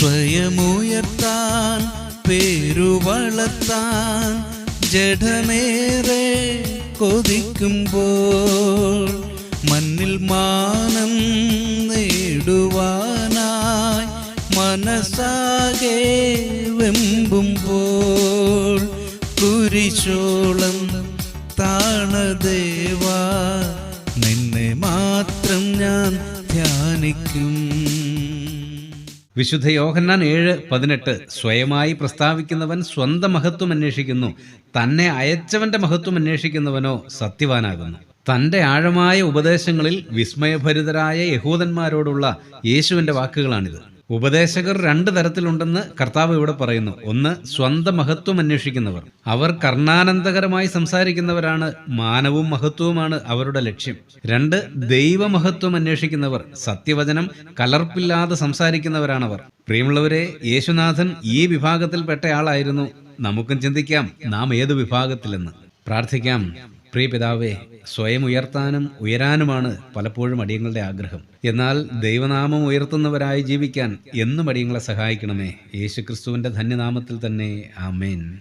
സ്വയമുയർത്താൻ പേരുവളർത്താൻ ജഡമേറെ കൊതിക്കുമ്പോൾ മണ്ണിൽ മാനം നേടുവാനായി മനസ്സാകെ വെമ്പുമ്പോൾ കുരിശോളം താണദേവാ നിന്നെ മാത്രം ഞാൻ ധ്യാനിക്കും. വിശുദ്ധ യോഹന്നാൻ ഏഴ് പതിനെട്ട് സ്വയമായി പ്രസ്താവിക്കുന്നവൻ സ്വന്തം മഹത്വം അന്വേഷിക്കുന്നു തന്നെ അയച്ചവന്റെ മഹത്വം അന്വേഷിക്കുന്നവനോ സത്യവാനാകുന്നു. തന്റെ ആഴമായ ഉപദേശങ്ങളിൽ വിസ്മയഭരിതരായ യഹൂദന്മാരോടുള്ള യേശുവിന്റെ വാക്കുകളാണിത്. ഉപദേശകർ രണ്ട് തരത്തിലുണ്ടെന്ന് കർത്താവ് ഇവിടെ പറയുന്നു. ഒന്ന് സ്വന്തം മഹത്വം അന്വേഷിക്കുന്നവർ. അവർ കർണാനന്ദകരമായി സംസാരിക്കുന്നവരാണ് മാനവും മഹത്വവുമാണ് അവരുടെ ലക്ഷ്യം. രണ്ട് ദൈവമഹത്വം അന്വേഷിക്കുന്നവർ സത്യവചനം കലർപ്പില്ലാതെ സംസാരിക്കുന്നവരാണവർ. പ്രിയമുള്ളവരെ യേശുനാഥൻ ഈ വിഭാഗത്തിൽപ്പെട്ടയാളായിരുന്നു. നമുക്കും ചിന്തിക്കാം നാം ഏത് വിഭാഗത്തിലെന്ന്. പ്രാർത്ഥിക്കാം. പ്രിയ പിതാവേ സ്വയം ഉയർത്താനും ഉയരാനുമാണ് പലപ്പോഴും അടിയങ്ങളുടെ ആഗ്രഹം. എന്നാൽ ദൈവനാമം ഉയർത്തുന്നവരായി ജീവിക്കാൻ എന്നും അടിയങ്ങളെ സഹായിക്കണമേ. യേശുക്രിസ്തുവിന്റെ ധന്യനാമത്തിൽ തന്നെ. ആമേൻ.